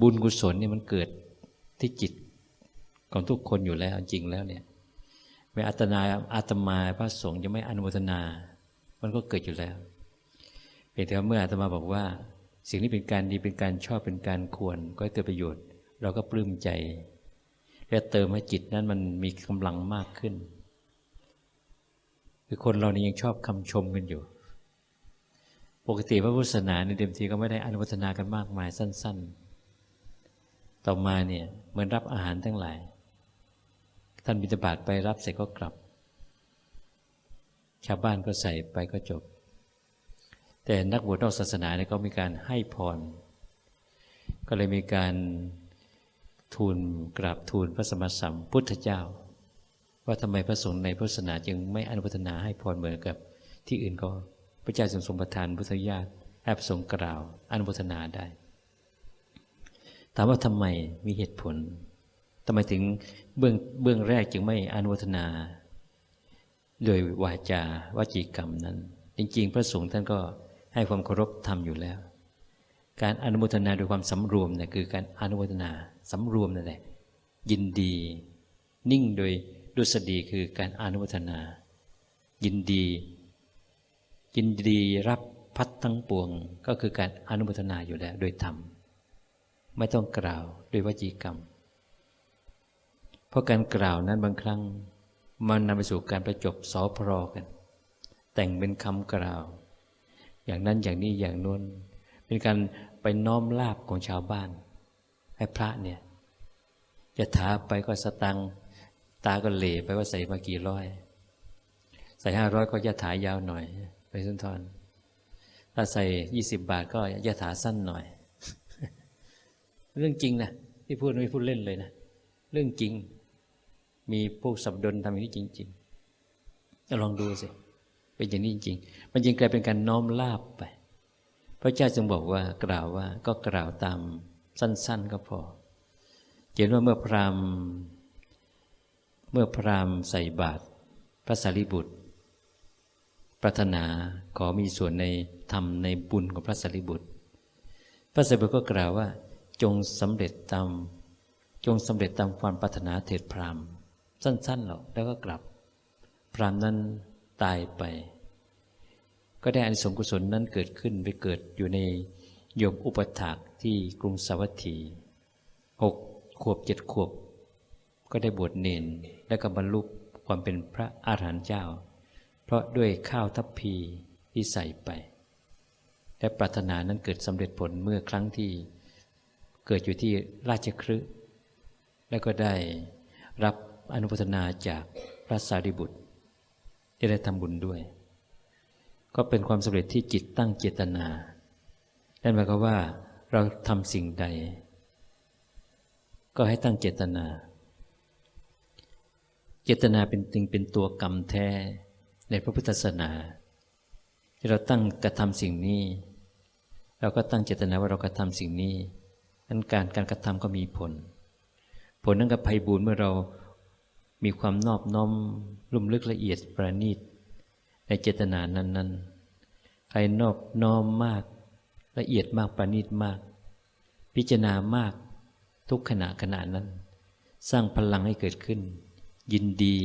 บุญกุศลเนี่ยมันเกิดที่จิตของทุกคนอยู่แล้วจริงแล้วเนี่ยไม่อาตนาอาตมาพระสงฆ์จะไม่อนุโมทนา มันก็เกิดอยู่แล้วเพียงแต่เมื่ออาตมาบอกว่า สิ่งนี้เป็นการดีเป็นการชอบเป็นการควร ก็ให้เกิดประโยชน์ เราก็ปลื้มใจ และเติมให้จิตนั้นมันมีกำลังมากขึ้น คือคนเรานี่ยังชอบคำชมกันอยู่ ปกติพระพุทธศาสนาในเดิมทีก็ไม่ได้อนุโมทนากันมากมายสั้น ๆ ต่อมาเนี่ยเหมือนรับอาหารทั้งหลาย ท่านบิณฑบาตไปรับเสร็จก็กลับ ชาวบ้านก็ใส่ไปก็จบ แต่นักบวชนอกศาสนาเนี่ยก็มีการให้พร ก็เลยมีการทูลกราบทูลพระสมมาสัมพุทธเจ้า ว่าทำไมพระสงฆ์ในพุทธศาสนาจึงไม่อนุโมทนาให้พรเหมือนกับ ที่อื่นก็พระเจ้าทรงทรงประทานพุทธญาติให้พระสงฆ์กล่าวอนุโมทนาได้ ถามว่าทำไมมีเหตุผลทำไมถึงเบื้องเบื้องแรกจึงไม่อนุทนา โดยวาจาวาจีกรรมนั้น จริง ๆ พระสงฆ์ท่านก็ให้ความเคารพธรรมอยู่แล้ว การอนุโมทนาโดยความสำรวมเนี่ยคือการอนุโมทนาสำรวมนั่นแหละยินดี นิ่งโดยดุษฎีคือการอนุโมทนา ยินดี ยินดีรับพัดทั้งปวงก็คือการอนุโมทนาอยู่แล้ว โดยธรรม ไม่ต้องกล่าวโดยวจีกรรม เพราะการกล่าวนั้นบางครั้ง มันนำไปสู่การประจบสอพรอกัน แต่งเป็นคำกล่าว อย่างนั้นอย่างนี้อย่างนู้นเป็นการไปน้อมลาบของชาวบ้าน ให้พระเนี่ยจะถาไปก็สตัง ตาก็เหล่ไปว่าใส่มากี่ร้อย ใส่ห้าร้อยก็ยะถายาวหน่อยไปสุนทรถ้าใส่ยี่สิบบาทก็ยะถาสั้นหน่อย เรื่องจริงนะที่พูดไม่พูดเล่นเลยนะเรื่องจริง มีพวกสับดนทำอย่างนี้จริงๆลองดูสิเป็นอย่างนี้จริงมันจึงกลายเป็นการน้อมลาบไป พระเจ้าจึงบอกว่ากล่าวว่าก็กล่าวตามสั้น ๆ ก็พอเห็นว่าเมื่อพราหมณ์เมื่อพราหมณ์ใส่บาตรพระสารีบุตรปรารถนาขอมีส่วนในธรรมในบุญของพระสารีบุตร พระสารีบุตรก็กล่าวว่า จงสำเร็จตามจงสำเร็จตามความปรารถนาเถิดพรามสั้นๆหรอกแล้วก็กลับ พรามนั้นตายไป ก็ได้อานิสงส์กุศลนั้นเกิดขึ้นไปเกิดอยู่ในโยมอุปถากที่กรุงสาวัตถีหกขวบเจ็ดขวบ ก็ได้บวชเนนและก็บรรลุความเป็นพระอาหารหันต์เจ้า เพราะด้วยข้าวทัพพีที่ใส่ไป และปรารถนานั้นเกิดสำเร็จผลเมื่อครั้งที่ เกิดอยู่ที่ราชครึและก็ได้รับอนุโมทนาจากพระสารีบุตรที่ได้ทำบุญด้วย ก็เป็นความสำเร็จที่จิตตั้งเจตนา นั่นหมายความว่าเราทำสิ่งใด ก็ให้ตั้งเจตนา เจตนาเป็นติงเป็นตัวกรรมแท้ในพระพุทธศาสนา ที่เราตั้งกระทำสิ่งนี้ เราก็ตั้งเจตนาว่าเรากระทำสิ่งนี้ นั้นการการกระทำก็มีผล ผลนั้นกับภัยบูรเมื่อเรามีความนอบน้อมลุ่มลึกละเอียดประณีต ในเจตนานั้น ๆ ใครนอบน้อมมาก ละเอียดมากประณีตมาก พิจารณามากทุกขณะขณะนั้น สร้างพลังให้เกิดขึ้น ยินดี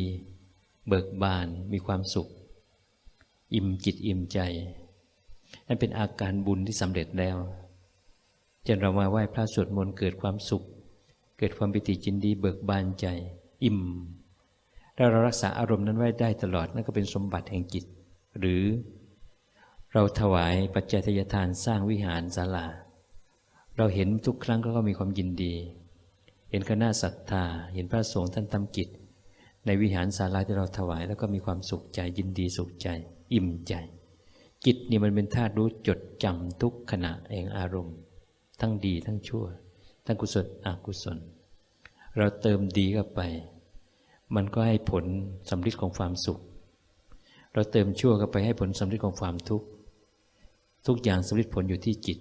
เบิกบานมีความสุข อิ่มจิตอิ่มใจนั่นเป็นอาการบุญที่สำเร็จแล้ว จนเรามาไหว้พระสวดมนต์เกิดความสุข เกิดความปิติจินดีเบิกบานใจ อิ่มถ้าเรารักษาอารมณ์นั้นไว้ได้ตลอดนั่นก็เป็นสมบัติแห่งจิต หรือ เราถวายปัจจัยทยทานสร้างวิหารศาลา เราเห็นทุกครั้งก็มีความยินดี เห็นคณะศรัทธา เห็นพระสงฆ์ท่านทำกิจ ในวิหารศาลาที่เราถวายแล้วก็มีความสุขใจยินดีสุขใจ อิ่มใจจิตนี่มันเป็นธาตุรู้จดจำทุกขณะเองอารมณ์ ทั้งดีทั้งชั่ว ทั้งกุศลอกุศล เราเติมดีเข้าไป มันก็ให้ผลสำลิดของความสุข เราเติมชั่วเข้าไปให้ผลสำลิดของความทุกข์ทุกอย่างสำเร็จผลอยู่ที่จิต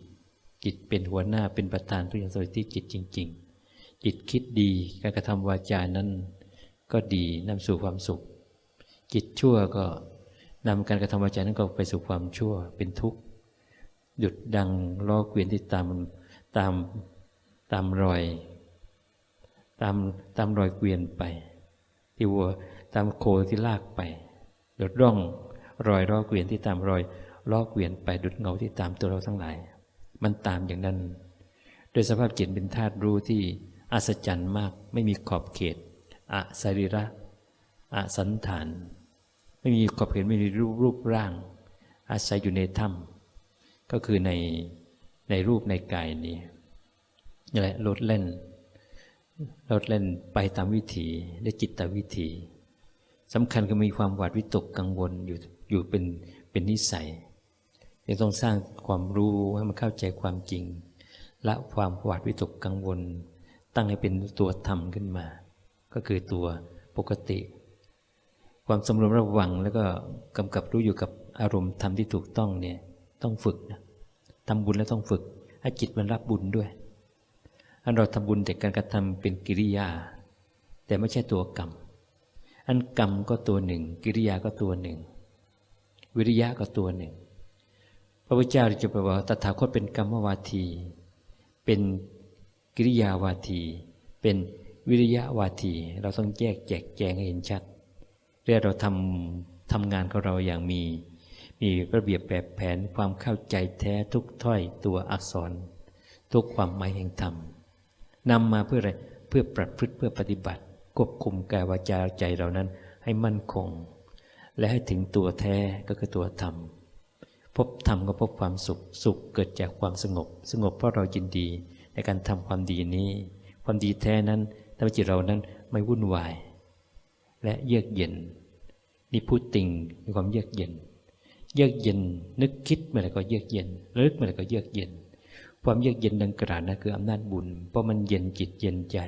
จิตเป็นหัวหน้าเป็นประธานทุกอย่างสำเร็จที่จิตจริง ๆ จิตคิดดีการกระทำวาจานั้น ก็ดีนำสู่ความสุข จิตชั่วก็นำการกระทำวาจานั้นก็ไปสู่ความชั่วเป็นทุกข์หยุดดังล้อเกวียนที่ตาม ตามตามรอย ตามตามรอยเกวียนไป ที่วัวตามโคที่ลากไปดุดร่องรอยล้อเกวียนที่ตามรอยล้อเกวียนไปดุดเงาที่ตามตัวเราทั้งหลาย มันตามอย่างนั้น โดยสภาพจิตเป็นธาตุรู้ที่อัศจรรย์มากไม่มีขอบเขตอสรีระอสันฐาน ไม่มีขอบเขตไม่มีรูปรูปร่าง อาศัยอยู่ในถ้ำก็คือใน ในรูปในกายนี้นี่แหละลดเล่นลดเล่นไปตามวิถีได้จิตตวิถีสำคัญก็มีความหวาดวิตกกังวลอยู่อยู่เป็นเป็นนิสัยยังต้องสร้างความรู้ให้มันเข้าใจความจริงละความหวาดวิตกกังวล ตั้งให้เป็นตัวธรรมขึ้นมา ก็คือตัวปกติ ความสำรวมระวังแล้วก็กำกับรู้อยู่กับอารมณ์ธรรมที่ถูกต้องเนี่ยต้องฝึกนะ ทำบุญแล้วต้องฝึก ให้จิตมันรับบุญด้วยอันเราทำบุญแต่การกระทำเป็นกิริยา แต่ไม่ใช่ตัวกรรม อันกรรมก็ตัวหนึ่ง กิริยาก็ตัวหนึ่ง วิริยะก็ตัวหนึ่ง พระพุทธเจ้าจะบอกว่าตถาคตเป็นกรรมวาที เป็นกิริยาวาที เป็นวิริยะวาที เราต้องแยกแจกแจงให้เห็นชัดเรียกเราทำทำงานของเราอย่างมี มีระเบียบแบบแผนความเข้าใจแท้ทุกถ้อยตัวอักษร ทุกความหมายแห่งธรรมนำมาเพื่ออะไรเพื่อปรับพฤติเพื่อปฏิบัติ ควบคุมกายวาจาใจเรานั้นให้มั่นคง และให้ถึงตัวแท้ก็คือตัวธรรม พบธรรมก็พบความสุขสุขเกิดจากความสงบ สงบเพราะเรายินดีในการทำความดีนี้ ความดีแท้นั้นทำให้จิตเรานั้นไม่วุ่นวาย และเยือกเย็นนี่พูดติงมีความเยือกเย็น เยือกเย็น นึกคิดเมื่อไรก็เยือกเย็นรึกเมื่อไรก็เยือกเย็น ความเยือกเย็นดังกล่าวนะคืออำนาจบุญ เพราะมันเย็นจิตเย็นใจ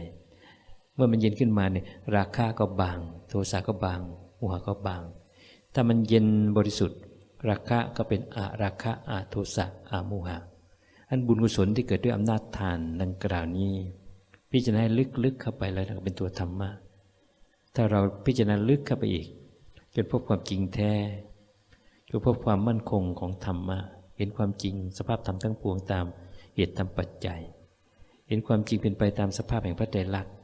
เมื่อมันเย็นขึ้นมาเนี่ยราคาก็บาง โทสะก็บางหัวก็บาง ถ้ามันเย็นบริสุทธิ์ ราคะก็เป็นอาราคะอาโทสะอาโมหะอันบุญกุศลที่เกิดด้วยอำนาจทานดังกล่าวนี้พิจารณาลึกๆเข้าไปแล้วเป็นตัวธรรมะ ถ้าเราพิจารณาลึกเข้าไปอีก จนพบความจริงแท้ จนพบความมั่นคงของธรรมะ เห็นความจริงสภาพธรรมทั้งปวงตามเหตุตามปัจจัย เห็นความจริงเป็นไปตามสภาพแห่งพระไตรลักษณ์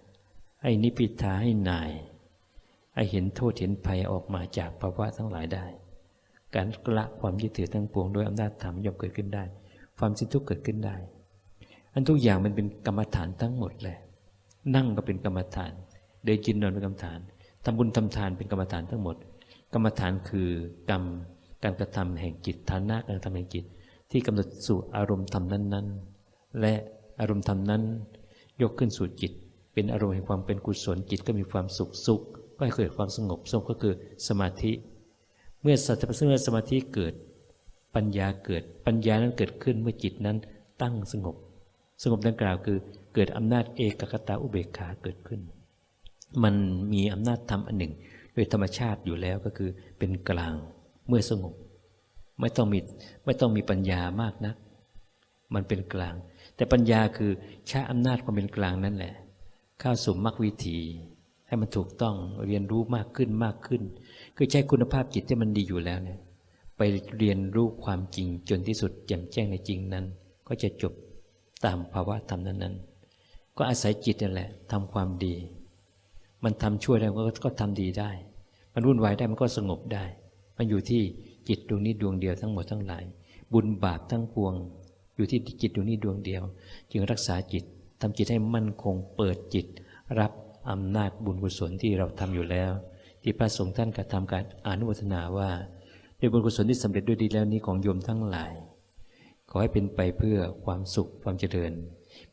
ให้นิพพิทาให้นายให้เห็นโทษเห็นภัยออกมาจากภาวะทั้งหลายได้ การละความยึดถือทั้งปวงโดยอำนาจธรรมย่อมเกิดขึ้นได้ ความสิ้นทุกข์เกิดขึ้นได้ อันทุกอย่างมันเป็นกรรมฐานทั้งหมดเลย นั่งก็เป็นกรรมฐาน เดินจินนอนเป็นกรรมฐานทำบุญทำทานเป็นกรรมฐานทั้งหมด กรรมฐานคือกรรม การกระทำแห่งจิตฐานะการกระทำแห่งจิต ที่กำหนดสู่อารมณ์ธรรมนั้น ๆ และอารมณ์ธรรมนั้น ยกขึ้นสู่จิต เป็นอารมณ์แห่งความเป็นกุศลจิตก็มีความสุขสุขก็ให้เกิดความสงบสงบก็คือสมาธิ เมื่อสัจจะเมื่อสมาธิเกิด ปัญญาเกิดปัญญานั้นเกิดขึ้นเมื่อจิตนั้นตั้งสงบ สงบดังกล่าวคือเกิดอำนาจเอกคตาอุเบกขาเกิดขึ้น มันมีอำนาจธรรมอันหนึ่ง โดยธรรมชาติอยู่แล้วก็คือเป็นกลาง เมื่อสงบ ไม่ต้องมีไม่ต้องมีปัญญามากนะัก มันเป็นกลาง แต่ปัญญาคือใช้อำนาจความเป็นกลางนั่นแหละ เข้าสู่มรรควิธีให้มันถูกต้องเรียนรู้มากขึ้นมากขึ้น คือใช้คุณภาพจิตที่มันดีอยู่แล้วเนี่ยไปเรียนรู้ความจริงจนที่สุดแจ่มแจ้งในจริงนั้น ก็จะจบตามภาวะธรรมนั้นๆ ก็อาศัยจิตนั่นแหละทำความดี มันทำช่วยได้มันก็ทำดีได้ มันวุ่นวายได้มันก็สงบได้ มันอยู่ที่จิตดวงนี้ดวงเดียวทั้งหมดทั้งหลาย บุญบาปทั้งปวง อยู่ที่จิตดวงนี้ดวงเดียว จึงรักษาจิตทำจิตให้มั่นคงเปิดจิต รับอำนาจบุญกุศลที่เราทำอยู่แล้ว ที่พระสงฆ์ท่านกระทำการอนุโมทนาว่าด้วยบุญกุศลที่สำเร็จด้วยดีแล้วนี้ของโยมทั้งหลาย ขอให้เป็นไปเพื่อความสุขความเจริญ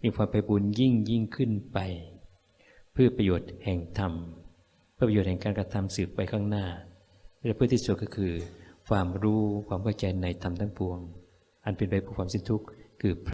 มีความไปบุญยิ่งยิ่งขึ้นไป เพื่อประโยชน์แห่งธรรมเพื่อประโยชน์แห่งการกระทำสืบไปข้างหน้า และเพื่อที่สุดก็คือ ความรู้ความเข้าใจในธรรมทั้งปวง อันเป็นไปเพื่อความสิ้นทุกข์คือ